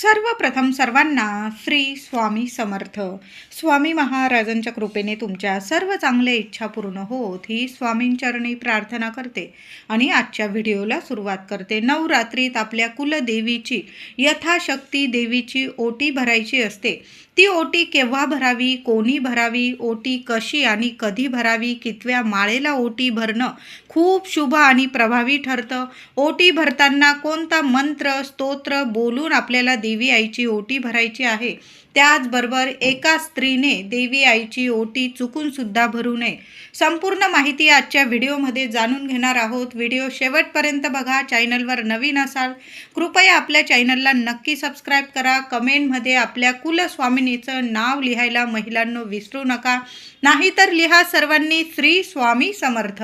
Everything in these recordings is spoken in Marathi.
सर्वप्रथम सर्वांना श्री स्वामी समर्थ. स्वामी महाराजांच्या कृपेने तुमच्या सर्व चांगल्या इच्छा पूर्ण होत ही स्वामींचरणी प्रार्थना करते. आणि आजच्या व्हिडिओला सुरुवात करते. नवरात्रीत आपल्या कुलदेवीची यथाशक्ती देवीची ओटी भरायची असते. ती ओटी केव्हा भरावी कोणी भरावी ओटी कशी आणि कधी भरावी कितव्या माळेला ओटी भरणं खूप शुभ आणि प्रभावी ठरतं. ओटी भरताना कोणता मंत्र स्तोत्र बोलून आपल्याला देवी आईची ओटी भरायची आहे. त्याचबरोबर एका स्त्रीने देवी आईची ओटी चुकून सुद्धा भरू नये. संपूर्ण माहिती आजच्या व्हिडिओमध्ये जाणून घेणार आहोत. व्हिडिओ शेवटपर्यंत बघा. चॅनलवर नवीन असाल कृपया आपल्या चॅनलला नक्की सबस्क्राईब करा. कमेंटमध्ये आपल्या कुलस्वामिनीचं नाव लिहायला महिलांनो विसरू नका. नाहीतर लिहा सर्वांनी श्री स्वामी समर्थ.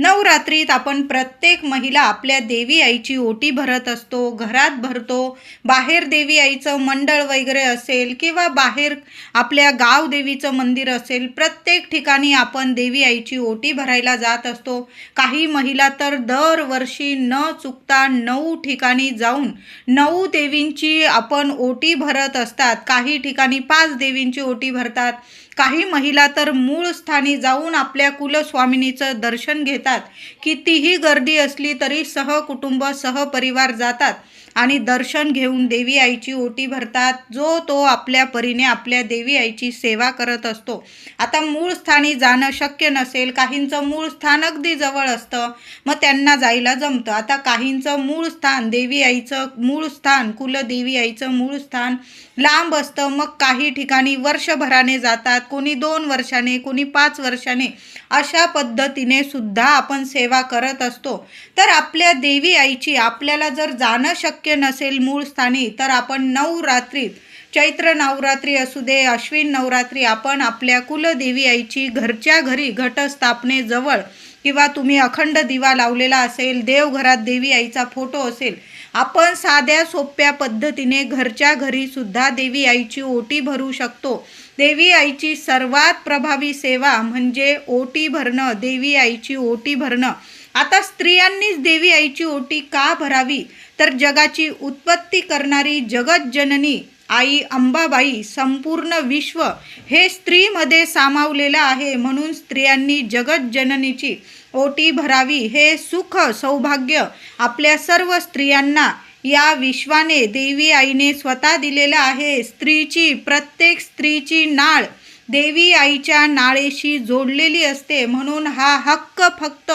नवरात्रीत आपण प्रत्येक महिला आपल्या देवी आईची ओटी भरत असतो घरात भरतो. बाहेर देवी आईचं मंडळ वगैरे असेल किंवा बाहेर आपल्या गाव देवीचं मंदिर असेल प्रत्येक ठिकाणी आपण देवी आईची ओटी भरायला जात असतो. काही महिला तर दरवर्षी न चुकता नऊ ठिकाणी जाऊन नऊ देवींची आपण ओटी भरत असतात. काही ठिकाणी पाच देवींची ओटी भरतात. काही महिला तर मूळ स्थानी जाऊन आपल्या कुलस्वामिनीचं दर्शन घेतात. कितीही गर्दी असली तरी सहकुटुंब सहपरिवार जातात आणि दर्शन घेऊन देवी आईची ओटी भरतात. जो तो आपल्या परीने आपल्या देवी आईची सेवा करत असतो. आता मूळ स्थानी जाणं शक्य नसेल. काहींचं मूळ स्थान अगदी जवळ असतं. मग त्यांना जायला जमतं. आता काहींचं मूळ स्थान देवी आईचं मूळ स्थान कुलदेवी आईचं मूळ स्थान लांब असतं. मग काही ठिकाणी वर्षभराने जातात. कोणी दोन वर्षाने कोणी पाच वर्षाने अशा पद्धतीने सुद्धा आपण सेवा करत असतो. तर आपल्या देवी आईची आपल्याला जर जाणं शक्य नसेल मूळ स्थानी तर आपण नवरात्रीत चैत्र नवरात्री असू दे अश्विन नवरात्री आपण आपल्या कुलदेवी आईची घरच्या घरी घटस्थापनेजवळ किंवा तुम्ही अखंड दिवा लावलेला असेल देवघरात देवी आईचा फोटो असेल आपण साध्या सोप्या पद्धतीने घरच्या घरी सुद्धा देवी आईची ओटी भरू शकतो. देवी आईची सर्वात प्रभावी सेवा म्हणजे ओटी भरणं देवी आईची ओटी भरणं. आता स्त्रियांनीच देवी आईची ओटी का भरावी? तर जगाची उत्पत्ती करणारी जगतजननी आई अंबाबाई संपूर्ण विश्व हे स्त्रीमध्ये सामावलेलं आहे. म्हणून स्त्रियांनी जगतजननीची ओटी भरावी हे सुख सौभाग्य आपल्या सर्व स्त्रियांना या विश्वाने देवी आईने स्वतः दिलेलं आहे स्त्रीची प्रत्येक स्त्रीची नाळ देवी आईच्या नाळेशी जोडलेली असते. म्हणून हा हक्क फक्त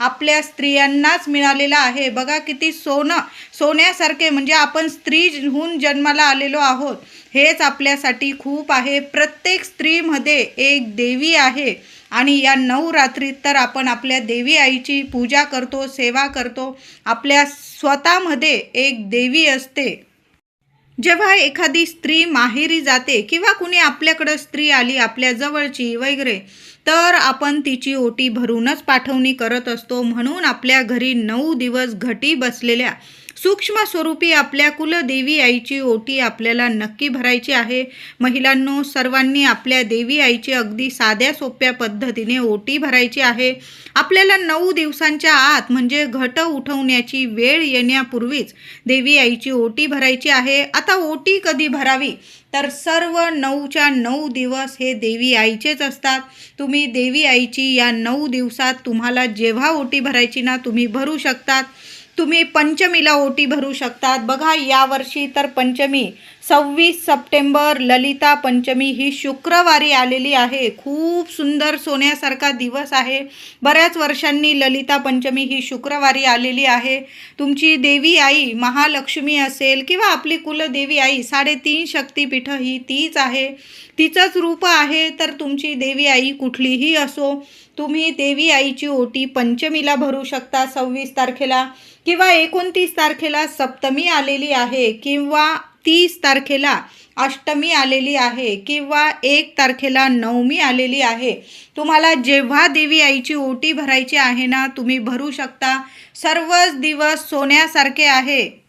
आपल्या स्त्रियांनाच मिळालेला आहे. बघा किती सोनं सोन्यासारखे म्हणजे आपण स्त्रीहून जन्माला आलेलो आहोत. हेच आपल्यासाठी खूप आहे. प्रत्येक स्त्रीमध्ये एक देवी आहे. आणि या नवरात्रीत तर आपण आपल्या देवी आईची पूजा करतो सेवा करतो. आपल्या स्वतःमध्ये एक देवी असते. जेव्हा एखादी स्त्री माहेरी जाते किंवा कुणी आपल्याकडं स्त्री आली आपल्या जवळची वगैरे तर आपण तिची ओटी भरूनच पाठवणी करत असतो. म्हणून आपल्या घरी नऊ दिवस घटी बसलेल्या सूक्ष्म स्वरूपी आपल्या कुलदेवी आईची ओटी आपल्याला नक्की भरायची आहे. महिलांनो सर्वांनी आपल्या देवी आईची अगदी साध्या सोप्या पद्धतीने ओटी भरायची आहे. आपल्याला नऊ दिवसांच्या आत म्हणजे घट उठवण्याची वेळ येण्यापूर्वीच देवी आईची ओटी भरायची आहे. आता ओटी कधी भरावी? तर सर्व नऊच्या नऊ दिवस हे देवी आईचेच असतात. तुम्ही देवी आईची या नऊ दिवसात तुम्हाला जेव्हा ओटी भरायची ना तुम्ही भरू शकतात. तुम्ही पंचमीला ओटी भरू शकतात. बघा यावर्षी तर पंचमी. सव्वीस सप्टेंबर ललिता पंचमी ही शुक्रवारी आलेली आहे. खूप सुंदर सोन्यासारखा दिवस आहे. बऱ्याच वर्षांनी ललिता पंचमी ही शुक्रवारी आलेली आहे. तुमची देवी आई महालक्ष्मी असेल किंवा आपली कुलदेवी आई साडेतीन शक्तिपीठं ही तीच आहे. तिचंच रूप आहे तर तुमची देवी आई कुठलीही असो तुम्ही देवी आईची ओटी पंचमीला भरू शकता सव्वीस तारखेला. किंवा एकोणतीस तारखेला सप्तमी आलेली आहे. किंवा तीस तारखेला अष्टमी आलेली आहे किंवा एक तारखेला नवमी आलेली आहे. तुम्हाला जेव्हा देवी आईची ओटी भरायची आहे ना तुम्ही भरू शकता. सर्वच दिवस सोन्यासारखे आहे.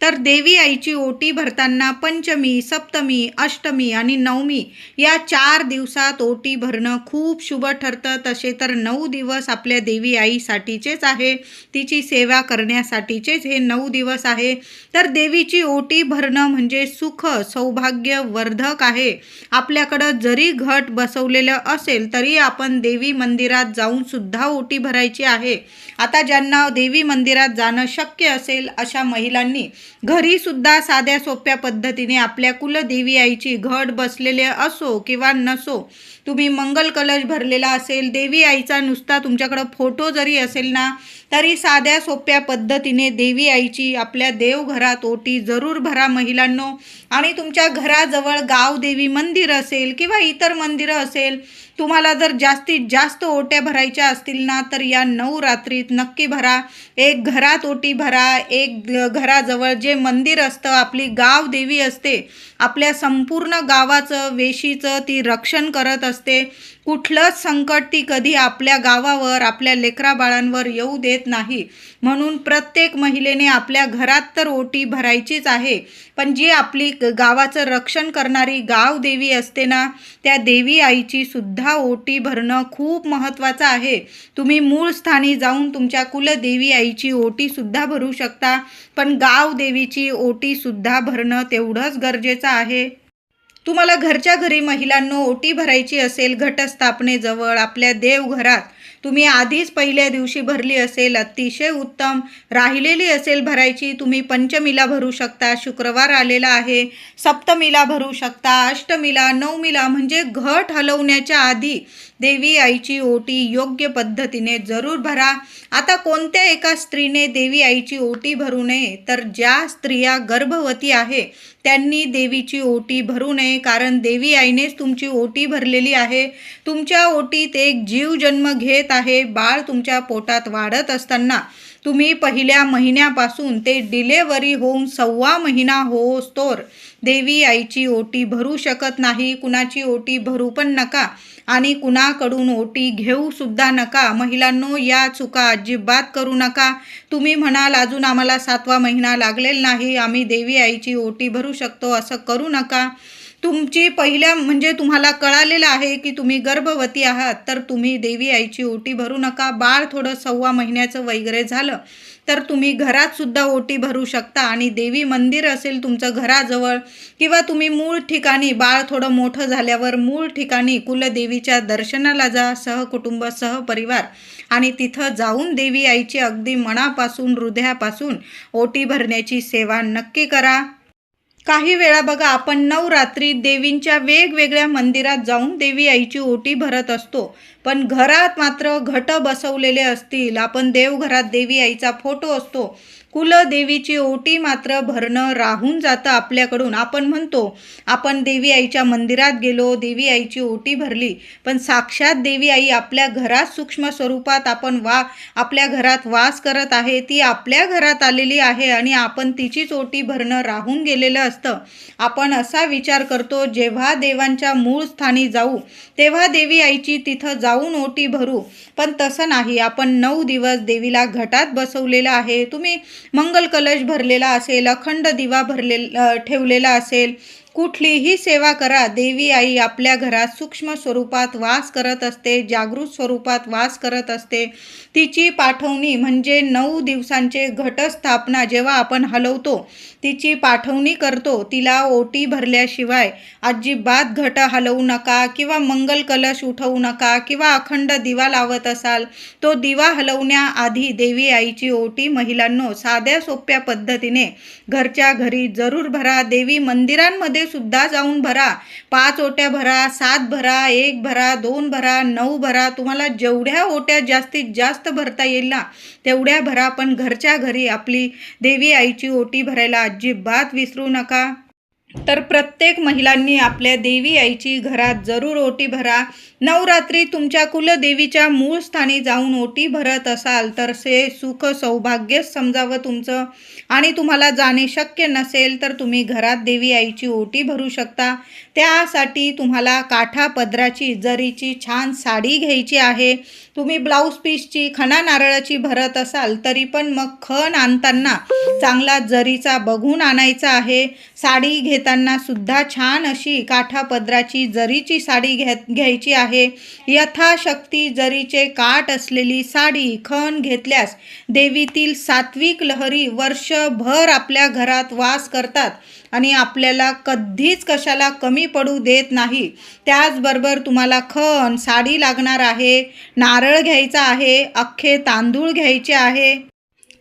तर देवी आईची ओटी भरताना पंचमी सप्तमी अष्टमी आणि नवमी या चार दिवसात ओटी भरणं खूप शुभ ठरतं. तसे तर नऊ दिवस आपल्या देवी आईसाठीचेच आहे. तिची सेवा करण्यासाठीचेच हे नऊ दिवस आहे. तर देवीची ओटी भरणं म्हणजे सुख सौभाग्य वर्धक आहे. आपल्याकडं जरी घट बसवलेलं असेल तरी आपण देवी मंदिरात जाऊन सुद्धा ओटी भरायची आहे. आता ज्यांना देवी मंदिरात जाणं शक्य असेल अशा महिलांनी घरीसुद्धा साध्या सोप्या पद्धतीने आपल्या कुलदेवी आईची घट बसलेले असो किंवा नसो तुम्ही मंगल कलश भरलेला असेल देवी आईचा नुसता तुमच्याकडं फोटो जरी असेल ना तरी साध्या सोप्या पद्धतीने देवी आईची आपल्या देवघरात ओटी जरूर भरा महिलांनो. आणि तुमच्या घराजवळ गावदेवी मंदिर असेल किंवा इतर मंदिरं असेल तुम्हाला जर जास्तीत जास्त ओट्या भरायच्या असतील ना तर या नऊ रात्रीत नक्की भरा. एक घरात ओटी भरा एक घराजवळ जे मंदिर असतं आपली गाव देवी असते आपल्या संपूर्ण गावाचं वेशीचं ती रक्षण करत असते. कुठलंच संकट ती कधी आपल्या गावावर आपल्या लेकराबाळांवर येऊ देत नाही. म्हणून प्रत्येक महिलेने आपल्या घरात तर ओटी भरायचीच आहे पण जी आपली गावाचं रक्षण करणारी गाव देवी असते ना त्या देवी आईची सुद्धा ओटी भरणं खूप महत्त्वाचं आहे. तुम्ही मूळ स्थानी जाऊन तुमच्या कुलदेवी आईची ओटीसुद्धा भरू शकता पण गाव देवीची ओटीसुद्धा भरणं तेवढंच गरजेचं आहे. तुम्हाला घरच्या घरी महिलांनो ओटी भरायची असेल घटस्थापनेजवळ आपल्या देवघरात. तुम्ही आधीच पहिल्या दिवशी भरली असेल अतिशय उत्तम. राहिलेली असेल भरायची तुम्ही पंचमीला भरू शकता शुक्रवार आलेला आहे सप्तमीला भरू शकता अष्टमीला नवमीला म्हणजे घट हलवण्याच्या आधी देवी आईची ओटी योग्य पद्धतीने जरूर भरा. आता कोणत्या एका स्त्रीने देवी आईची ओटी भरू नये? तर ज्या स्त्रिया गर्भवती आहे त्यांनी देवीची ओटी भरू नये. कारण देवी आईनेच तुमची ओटी भरलेली आहे. तुमच्या ओटीत एक जीव जन्म घेत आहे. बाळ तुमच्या पोटात वाढत असताना तुम्ही पहिल्या महिन्यापासून ते डिलेवरी होऊन सव्वा महिना होस्तोर देवी आईची ओटी भरू शकत नाही कुणाची ओटी भरू पण नका आणि कुणाकडून ओटी घेऊसुद्धा नका. महिलांनो या चुका अजिबात करू नका. तुम्ही म्हणाल अजून आम्हाला सातवा महिना लागलेला नाही. आम्ही देवी आईची ओटी भरू शकतो असं करू नका. तुमची पहिल्या म्हणजे तुम्हाला कळालेलं आहे की तुम्ही गर्भवती आहात तर तुम्ही देवी आईची ओटी भरू नका. बाळ थोडं सव्वा महिन्याचं वगैरे झालं तर तुम्ही घरातसुद्धा ओटी भरू शकता. आणि देवी मंदिर असेल तुमचं घराजवळ किंवा तुम्ही मूळ ठिकाणी बाळ थोडं मोठं झाल्यावर मूळ ठिकाणी कुलदेवीच्या दर्शनाला जा सहकुटुंब सहपरिवार. आणि तिथं जाऊन देवी आईची अगदी मनापासून हृदयापासून ओटी भरण्याची सेवा नक्की करा. काही वेळा बघा आपण नवरात्री देवींच्या वेगवेगळ्या मंदिरात जाऊन देवी आईची ओटी भरत असतो. पण घरात मात्र घट बसवलेले असतील. आपण देवघरात देवी आईचा फोटो असतो. कुलदेवीची ओटी मात्र भरणं राहून जातं आपल्याकडून. आपण म्हणतो आपण देवी आईच्या मंदिरात गेलो देवी आईची ओटी भरली पण साक्षात देवी आई आपल्या घरात सूक्ष्म स्वरूपात आपण वा आपल्या घरात वास करत आहे ती आपल्या घरात आलेली आहे आणि आपण तिचीच ओटी भरणं राहून गेलेलं असतं. आपण असा विचार करतो जेव्हा देवांच्या मूळ स्थानी जाऊ तेव्हा देवी आईची तिथं जाऊन ओटी भरू. पण तसं नाही. आपण नऊ दिवस देवीला घटात बसवलेलं आहे. तुम्ही मंगल कलश भरलेला असेल अखंड दिवा भरले ठेवलेला असेल कुठलीही सेवा करा. देवी आई आपल्या घरात सूक्ष्म स्वरूपात वास करत असते जागृत स्वरूपात वास करत असते. तिची पाठवणी म्हणजे नऊ दिवसांचे घटस्थापना जेव्हा आपण हलवतो तिची पाठवणी करतो तिला ओटी भरल्याशिवाय अजिबात घट हलवू नका किंवा मंगल कलश उठवू नका किंवा अखंड दिवा लावत असाल तो दिवा हलवण्याआधी देवी आईची ओटी महिलांनो साध्या सोप्या पद्धतीने घरच्या घरी जरूर भरा. देवी मंदिरांमध्ये सुद्धा जाऊन भरा. पाच ओट्या भरा सात भरा एक भरा दोन भरा नऊ भरा. तुम्हाला जेवढ्या ओट्या जास्तीत जास्त भरता येईल ना तेवढ्या भरा. पण घरच्या घरी आपली देवी आईची ओटी भरायला अजिबात विसरू नका. तर प्रत्येक महिलांनी आपल्या देवी आईची घरात जरूर ओटी भरा. नवरात्री तुमच्या कुलदेवीच्या मूळ स्थानी जाऊन ओटी भरत असाल तर से सुख सौभाग्यच समजावं तुमचं. आणि तुम्हाला जाणे शक्य नसेल तर तुम्ही घरात देवी आईची ओटी भरू शकता. त्यासाठी तुम्हाला काठा पदराची जरीची छान साडी घ्यायची आहे. तुम्ही ब्लाऊज पीसची खणा नारळाची भरत असाल तरी पण मग खण आणताना चांगला जरीचा बघून आणायचा आहे. साडी घेताना सुद्धा छान अशी काठा पदराची जरीची साडी घ्या घ्यायची आहे. यथाशक्ती जरीचे काठ असलेली साडी खण घेतल्यास देवीतील सात्विक लहरी वर्षभर आपल्या घरात वास करतात. आणि आपल्याला कधीच कशाला कमी पडू देत नाही. त्याचबरोबर तुम्हाला खण साडी लागणार आहे नारळ घ्यायचा आहे अख्खे तांदूळ घ्यायचे आहे.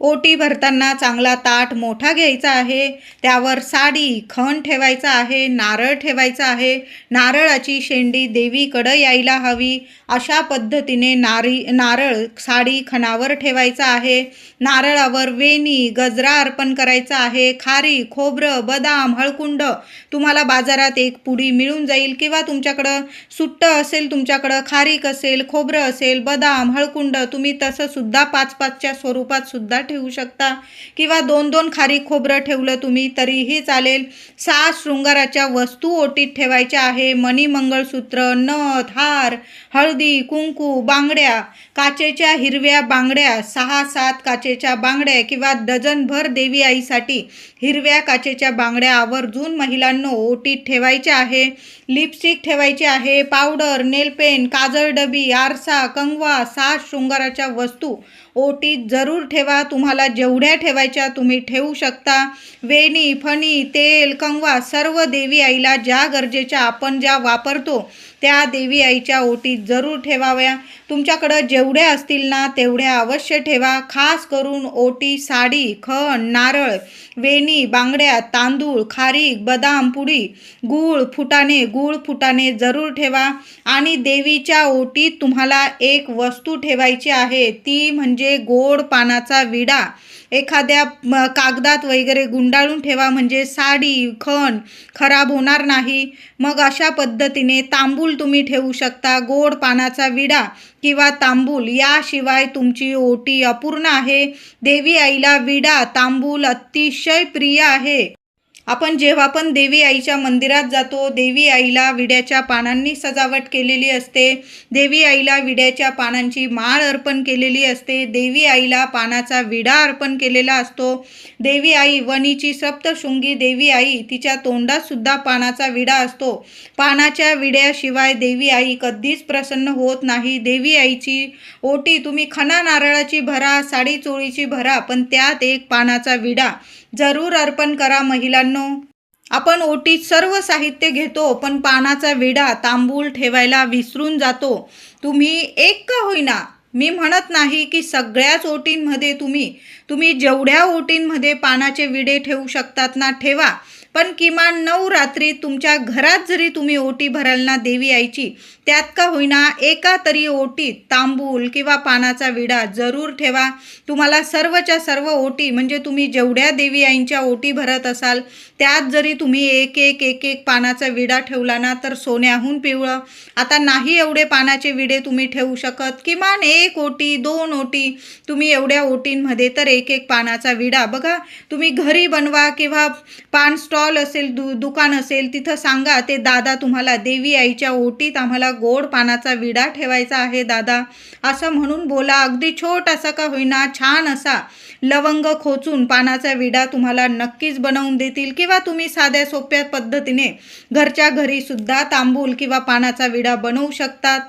ओटी भरताना चांगला ताट मोठा घ्यायचा आहे त्यावर साडी खण ठेवायचा आहे नारळ ठेवायचा आहे नारळाची शेंडी देवीकडं यायला हवी. अशा पद्धतीने नारी नारळ साडी खणावर ठेवायचा आहे. नारळावर वेणी गजरा अर्पण करायचा आहे. खारी खोबरं बदाम हळकुंड तुम्हाला बाजारात एक पुडी मिळून जाईल किंवा तुमच्याकडं सुट्टं असेल तुमच्याकडं खारीक असेल खोबरं असेल बदाम हळकुंड तुम्ही तसं सुद्धा पाच पाचच्या स्वरूपात सुद्धा ठेवू शकता. किंवा दोन दोन खारी खोबरं ठेवलं तुम्ही तरीही चालेल. सहा शृंगाराच्या वस्तू ओटीत ठेवायच्या आहे. मणी मंगळसूत्र नथ हार हळदी कुंकू बांगड्या काचेच्या हिरव्या बांगड्या सहा सात काचेच्या बांगड्या किंवा डझनभर देवी आईसाठी हिरव्या काचेच्या बांगड्या आवर्जून महिलांनो ओटीत ठेवायच्या आहे. लिपस्टिक ठेवायची आहे. पावडर नेलपेन काजळ डबी आरसा कंगवा सात शृंगाराच्या वस्तू ओटीत जरूर ठेवा तुम्हाला जेवढ्या ठेवायच्या तुम्ही ठेवू शकता. वेणी फणी तेल कंगवा सर्व देवी आईला ज्या गरजेच्या आपण ज्या वापरतो त्या देवी आईच्या ओटीत जरूर ठेवाव्या. तुमच्याकडं जेवढ्या असतील ना तेवढ्या अवश्य ठेवा. खास करून ओटी साडी खण नारळ वेणी बांगड्या तांदूळ खारीक बदाम पुडी. गूळ फुटाणे गूळ फुटाणे जरूर ठेवा. आणि देवीच्या ओटीत तुम्हाला एक वस्तू ठेवायची आहे. ती म्हणजे गोड पानाचा विडा. एखाद्या कागदात वगैरे गुंडाळून ठेवा म्हणजे साडी खण खराब होणार नाही. मग अशा पद्धतीने तांबूल तुम्ही ठेवू शकता. गोड पानाचा विडा किंवा तांबूल याशिवाय तुमची ओटी अपूर्ण आहे. देवी आईला विडा तांबूल अतिशय प्रिय आहे. आपण जेव्हा पण देवी आईच्या मंदिरात जातो देवी आईला विड्याच्या पानांनी सजावट केलेली असते. देवी आईला विड्याच्या पानांची माळ अर्पण केलेली असते. देवी आईला पानाचा विडा अर्पण केलेला असतो. देवी आई वणीची सप्तशृंगी देवी आई तिच्या तोंडातसुद्धा पानाचा विडा असतो. पानाच्या विड्याशिवाय देवी आई कधीच प्रसन्न होत नाही. देवी आईची ओटी तुम्ही खणा नारळाची भरा साडी चोळीची भरा पण त्यात एक पानाचा विडा. जरूर अर्पण करा महिलांनो. आपण ओटीत सर्व साहित्य घेतो पण पानाचा विडा तांबूल ठेवायला विसरून जातो. तुम्ही एक का होईना? मी म्हणत नाही की सगळ्याच ओटींमध्ये तुम्ही तुम्ही जेवढ्या ओटींमध्ये पानाचे विडे ठेवू शकतात ना ठेवा. पण किमान नऊ रात्री तुमच्या घरात जरी तुम्ही ओटी भराल ना देवी आईची त्यात का होईना एका तरी ओटीत तांबूल किंवा पानाचा विडा जरूर ठेवा. तुम्हाला सर्वच्या सर्व ओटी म्हणजे तुम्ही जेवढ्या देवी आईंच्या ओटी भरत असाल त्यात जरी तुम्ही एक एक एक एक पानाचा विडा ठेवला ना तर सोन्याहून पिवळं. आता नाही एवढे पानाचे विडे तुम्ही ठेवू शकत. किमान एक ओटी दोन ओटी तुम्ही एवढ्या ओटींमध्ये तर एक एक पानाचा विडा बघा. तुम्ही घरी बनवा किंवा पान स्टॉल असेल दु दुकान असेल तिथं सांगा ते दादा तुम्हाला देवी आईच्या ओटीत आम्हाला गोड पानाचा विडा ठेवायचा आहे दादा. असं म्हणून बोला. अगदी छोटासा का होईना छान असा लवंग खोचून पानाचा विडा तुम्हाला नक्कीच बनवून देतील. किंवा तुम्ही साध्या सोप्या पद्धतीने घरच्या घरीसुद्धा तांबूल किंवा पानाचा विडा बनवू शकतात.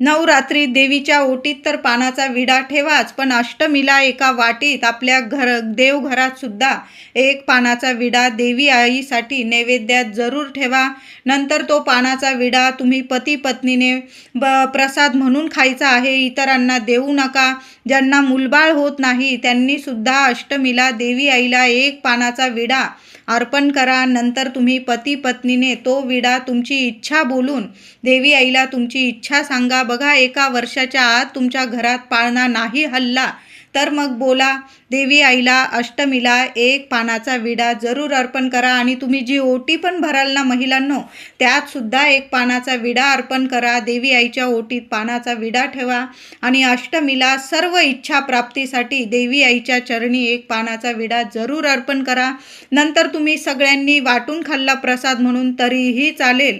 नवरात्री देवीच्या ओटीत तर पानाचा विडा ठेवाच पण अष्टमीला एका वाटीत आपल्या घर देवघरात सुद्धा एक पानाचा विडा देवी आईसाठी नैवेद्यात जरूर ठेवा. नंतर तो पानाचा विडा तुम्ही पती पत्नीने ब प्रसाद म्हणून खायचा आहे इतरांना देऊ नका. ज्यांना मुलबाळ होत नाही त्यांनीसुद्धा अष्टमीला देवी आईला एक पानाचा विडा अर्पण करा नंतर तुम्ही पती पत्नीने तो विडा तुमची इच्छा बोलून देवी आईला तुमची इच्छा सांगा. बघा एका वर्षाच्या आत तुमच्या घरात पाळणा नाही हल्ला. तर मग बोला देवी आईला अष्टमीला एक पानाचा विडा जरूर अर्पण करा आणि तुम्ही जी ओटी पण भराल ना महिलांनो त्यातसुद्धा एक पानाचा विडा अर्पण करा. देवी आईच्या ओटीत पानाचा विडा ठेवा आणि अष्टमीला सर्व इच्छा प्राप्तीसाठी देवी आईच्या चरणी एक पानाचा विडा जरूर अर्पण करा. नंतर तुम्ही सगळ्यांनी वाटून खाल्ला प्रसाद म्हणून तरीही चालेल.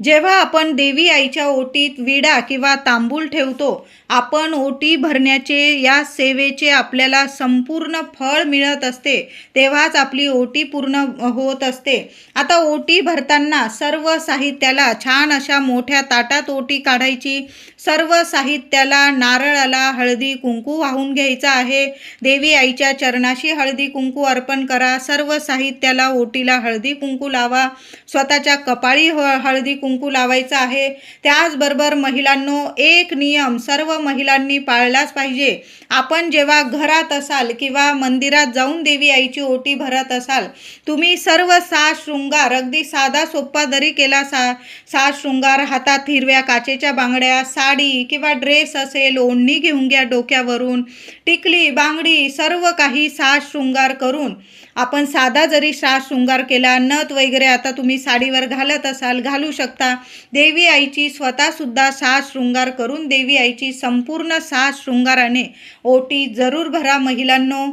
जेव्हा आपण देवी आईच्या ओटीत विडा किंवा तांबूल ठेवतो आपण ओटी भरण्याचे या सेवेचे आपल्याला संपूर्ण फळ मिळत असते तेव्हाच आपली ओटी पूर्ण होत असते. आता ओटी भरताना सर्व साहित्याला छान अशा मोठ्या ताटात ओटी काढायची. सर्व साहित्याला नारळाला हळदी कुंकू वाहून घ्यायचा आहे. देवी आईच्या चरणाशी हळदी कुंकू अर्पण करा. सर्व साहित्याला ओटीला हळदी कुंकू लावा. स्वतःच्या कपाळी ह हळदी कुंकू लावायचं आहे. त्याचबरोबर महिलांनो एक नियम सर्व महिलांनी पाळलाच पाहिजे. आपण जेव्हा घरात असाल किंवा मंदिरात जाऊन देवी आईची ओटी भरत असाल तुम्ही सर्व सा शृंगार अगदी साधा सोप्पा जरी केला सा सा शृंगार हातात हिरव्या काचेच्या बांगड्या साडी किंवा ड्रेस असेल ओढणी घेऊन घ्या डोक्यावरून. टिकली बांगडी सर्व काही सा शृंगार करून. आपण साधा जरी श्रास शृंगार केला नथ वगैरे आता तुम्ही साडीवर घालत असाल घालू शकता. देवी आईची स्वतःसुद्धा सा शृंगार करून देवी आईची संपूर्ण सा शृंगाराने ओटी जरूर भरा महिलांनो.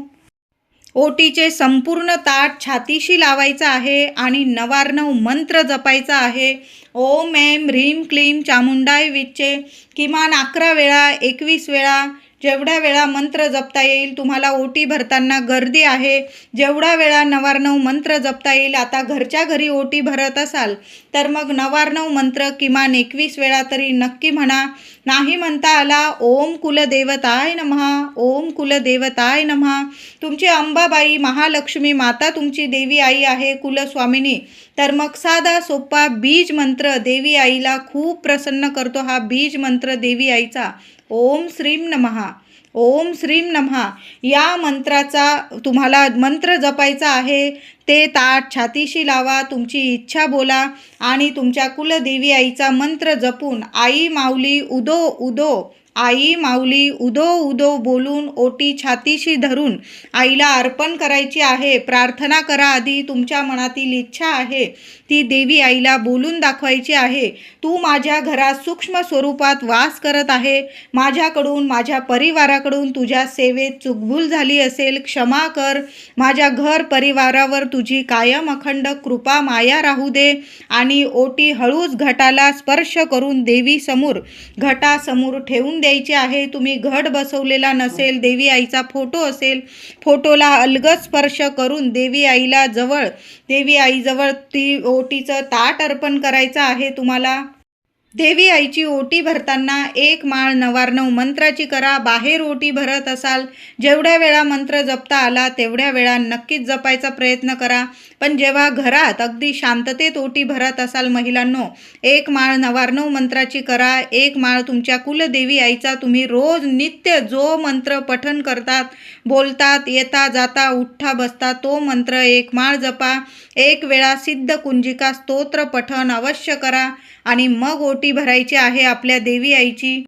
ओटीचे संपूर्ण ताट छातीशी लावायचं आहे आणि नवार्णव मंत्र जपायचा आहे. ओम एम ह्रीम क्लीम चामुंडाय विच्चे किमान अकरा वेळा एकवीस वेळा जेवढ्या वेळा मंत्र जपता येईल तुम्हाला ओटी भरताना गर्दी आहे. जेवढ्या वेळा नवारणव मंत्र जपता येईल आता घरच्या घरी ओटी भरत असाल तर मग नवारणव मंत्र किमान एकवीस वेळा तरी नक्की म्हणा. नाही म्हणता आला ओम कुलदेवताय नमहा ओम कुलदेवताय नमहा तुमची अंबाबाई महालक्ष्मी माता तुमची देवी आई आहे कुलस्वामिनी. तर मग साधा सोपा बीज मंत्र देवी आईला खूप प्रसन्न करतो हा बीज मंत्र देवी आईचा. ओम श्रीम नमहा ओम श्रीम नमहा या मंत्राचा तुम्हाला मंत्र जपायचा आहे ते ताट छातीशी लावा तुमची इच्छा बोला आणि तुमच्या कुलदेवी आईचा मंत्र जपून आई माऊली उदो उदो आई माऊली उदो उदो बोलून ओटी छातीशी धरून आईला अर्पण करायची आहे. प्रार्थना करा आधी तुमच्या मनातील इच्छा आहे. ती देवी आईला बोलून दाखवायची आहे. तू माझ्या घरात सूक्ष्म स्वरूपात वास करत आहे. माझ्याकडून माझ्या परिवाराकडून तुझ्या सेवेत चुकभूल झाली असेल क्षमा कर. माझ्या घर परिवारावर तुझी कायम अखंड कृपा माया राहू दे आणि ओटी हळूच घटाला स्पर्श करून देवीसमोर घटासमोर ठेवून द्यायची आहे. तुम्ही घट बसवलेला नसेल देवी आईचा फोटो असेल फोटोला अलगद स्पर्श करून देवी आईला जवळ देवी आईजवळ ती ओ ओटीचं ताट अर्पण करायचं आहे तुम्हाला? देवी आईची ओटी भरताना एक माळ नवारणव मंत्राची करा बाहेर ओटी भरत असाल. जेवढ्या वेळा मंत्र जपता आला तेवढ्या वेळा नक्कीच जपायचा प्रयत्न करा. पण जेव्हा घरात अगदी शांततेत ओटी भरत असाल महिलांनो एक माळ नवारणव मंत्राची करा एक माळ तुमच्या कुलदेवी आईचा तुम्ही रोज नित्य जो मंत्र पठन करतात बोलतात येता जाता उठ्ठा बसता तो मंत्र एक माळ जपा. एक वेळा सिद्ध कुंजिका स्तोत्र पठन अवश्य करा. आणि मग ओटी ओटी भरायची आहे आपल्या देवी आईची.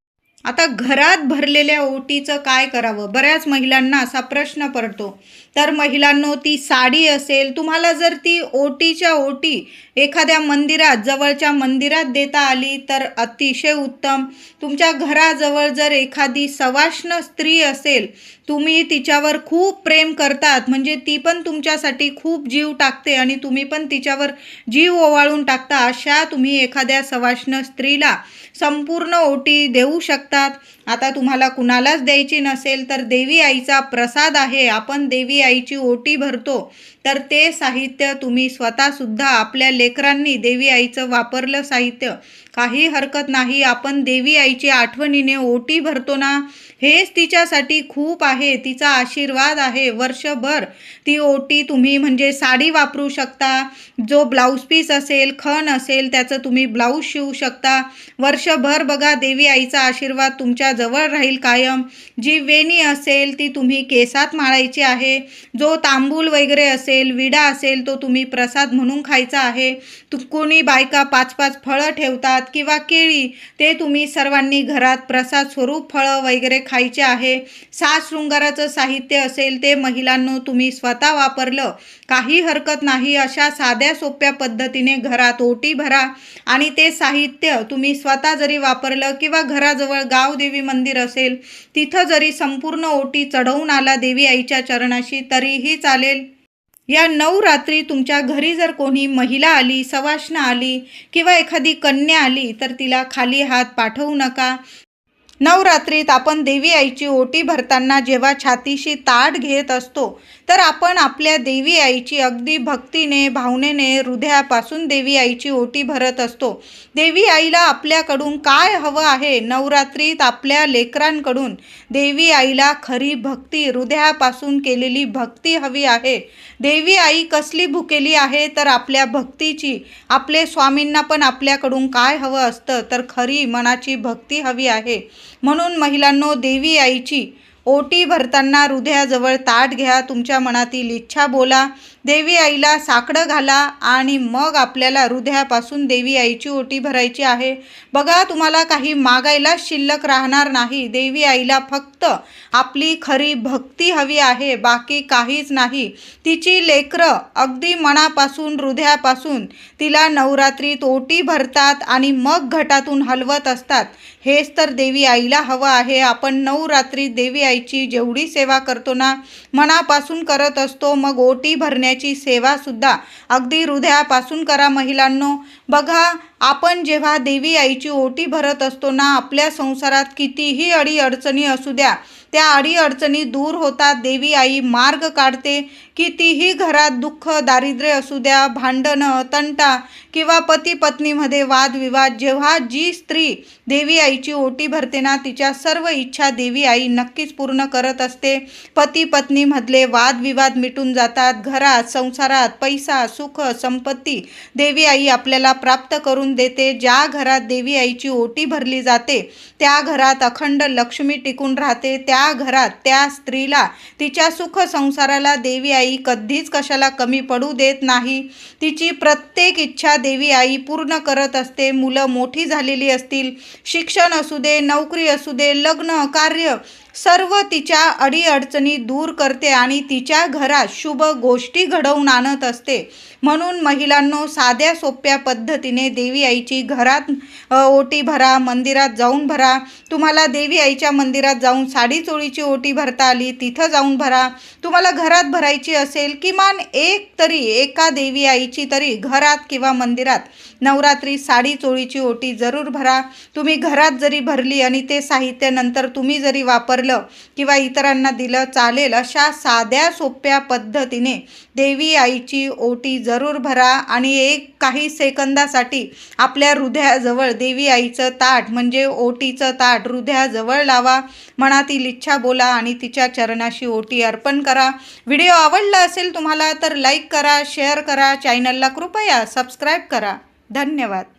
आता घरात भरलेल्या ओटीचं काय करावं? बऱ्याच महिलांना असा प्रश्न पडतो. तर महिलांनो ती साडी असेल तुम्हाला जर ती ओटीच्या ओटी एखाद्या मंदिरात जवळच्या मंदिरात देता आली तर अतिशय उत्तम. तुमच्या घराजवळ जर एखादी सवाष्ण स्त्री असेल तुम्ही तिच्यावर खूप प्रेम करतात म्हणजे ती पण तुमच्यासाठी खूप जीव टाकते आणि तुम्ही पण तिच्यावर जीव ओवाळून टाकता अशा तुम्ही एखाद्या सवाष्ण स्त्रीला संपूर्ण ओटी देऊ शकतात. आता तुम्हाला कुणालाच द्यायची नसेल तर देवी आईचा प्रसाद आहे. आपण देवी आईची ओटी भरतो तर ते साहित्य तुम्ही स्वतःसुद्धा आपल्या लेकरांनी देवी आईचं वापरलं साहित्य. काही हरकत नाही आपण देवी आईची आठवणीने ओटी भरतो ना? हेच तिच्यासाठी खूप आहे तिचा आशीर्वाद आहे वर्षभर. ती ओटी तुम्ही म्हणजे साडी वापरू शकता जो ब्लाऊज पीस असेल खण असेल त्याचं तुम्ही ब्लाऊज शिवू शकता. वर्षभर बघा देवी आईचा आशीर्वाद तुमच्या जवळ राहील कायम. जी वेणी असेल ती तुम्ही केसात माळायची आहे. जो तांबूल वगैरे असेल विडा असेल तो तुम्ही प्रसाद म्हणून खायचा आहे. तु कोणी बायका पाच पाच फळं ठेवतात किंवा केळी ते तुम्ही सर्वांनी घरात प्रसाद स्वरूप फळं वगैरे खायचे आहे. सात शृंगाराचं साहित्य असेल ते महिलांनो तुम्ही स्वतः वापरलं. काही हरकत नाही अशा साध्या सोप्या पद्धतीने घरात ओटी भरा आणि ते साहित्य तुम्ही स्वतः जरी वापरलं किंवा घराजवळ गावदेवी मंदिर असेल तिथं जरी संपूर्ण ओटी चढवून आला देवी आईच्या चरणाशी तरीही चालेल. या नऊ रात्री तुमच्या घरी जर कोणी महिला आली सवाष्ण आली किंवा एखादी कन्या आली तर तिला खाली हात पाठवू नका. नवरात्रीत आपण देवी आईची ओटी भरताना जेव्हा छातीशी ताट घेत असतो तर आपण आपल्या देवी आईची अगदी भक्तीने भावनेने हृदयापासून देवी आईची ओटी भरत असतो. देवी आईला आपल्याकडून काय हवं आहे? नवरात्रीत आपल्या लेकरांकडून देवी आईला खरी भक्ती हृदयापासून केलेली भक्ती हवी आहे. देवी आई कसली भुकेली आहे तर आपल्या भक्तीची. आपले स्वामींना पण आपल्याकडून काय हवं असतं तर खरी मनाची भक्ती हवी आहे. म्हणून महिलांनो देवी आईची ओटी भरताना हृदयाजवळ ताट घ्या तुमच्या मनातील इच्छा बोला. देवी आईला साकडं घाला आणि मग आपल्याला हृदयापासून देवी आईची ओटी भरायची आहे. बघा तुम्हाला काही मागायला शिल्लक राहणार नाही. देवी आईला फक्त आपली खरी भक्ती हवी आहे बाकी काहीच नाही. तिची लेकरं अगदी मनापासून हृदयापासून तिला नवरात्रीत ओटी भरतात आणि मग घटातून हलवत असतात. हेच तर देवी आईला हवं आहे. आपण नवरात्री देवी आईची जेवढी सेवा करतो ना मनापासून करत असतो मग ओटी भरण्या करण्याची सेवासुद्धा अगदी हृदयापासून करा महिलांनो. बघा आपण जेव्हा देवी आईची ओटी भरत असतो ना आपल्या संसारात कितीही अडी अडचणी असू द्या त्या अडीअडचणी दूर होतात. देवी आई मार्ग काढते कितीही घरात दुःख दारिद्र्य असू द्या भांडणं तंटा किंवा पती पत्नीमध्ये वादविवाद जेव्हा जी स्त्री देवी आईची ओटी भरते ना तिच्या सर्व इच्छा देवी आई नक्कीच पूर्ण करत असते. पती पत्नीमधले वादविवाद मिटून जातात. घरात संसारात पैसा सुख संपत्ती देवी आई आपल्याला प्राप्त करून देते. ज्या घरात देवी आईची ओटी भरली जाते त्या घरात अखंड लक्ष्मी टिकून राहते. त्या घरात त्या स्त्रीला तिच्या सुख संसाराला देवी आई कधीच कशाला कमी पडू देत नाही. तिची प्रत्येक इच्छा देवी आई पूर्ण करत असते. मुलं मोठी झालेली असतील शिक्षण असू दे नोकरी असू दे लग्न कार्य सर्व तिच्या अडीअडचणी दूर करते आणि तिच्या घरात शुभ गोष्टी घडवून आणत असते. म्हणून महिलांनो साध्या सोप्या पद्धतीने देवी आईची घरात ओटी भरा मंदिरात जाऊन भरा. तुम्हाला देवी आईच्या मंदिरात जाऊन साडी चोळीची ओटी भरता आली तिथं जाऊन भरा. तुम्हाला घरात भरायची असेल किमान एक तरी एका देवी आईची तरी घरात किंवा मंदिरात. नवरात्री साडी चोळीची ओटी जरूर भरा. तुम्ही घरात जरी भरली आणि ते साहित्य नंतर तुम्ही जरी वापरलं किंवा इतरांना दिलं चालेल अशा साध्या सोप्या पद्धतीने देवी आईची ओटी जरूर भरा आणि एक काही सेकंदासाठी आपल्या हृदयाजवळ देवी आईचं ताट म्हणजे ओटीचं ताट हृदयाजवळ लावा. मनातील इच्छा बोला आणि तिच्या चरणाशी ओटी अर्पण करा. व्हिडिओ आवडला असेल तुम्हाला तर लाईक करा शेअर करा. चॅनलला कृपया सबस्क्राईब करा. धन्यवाद.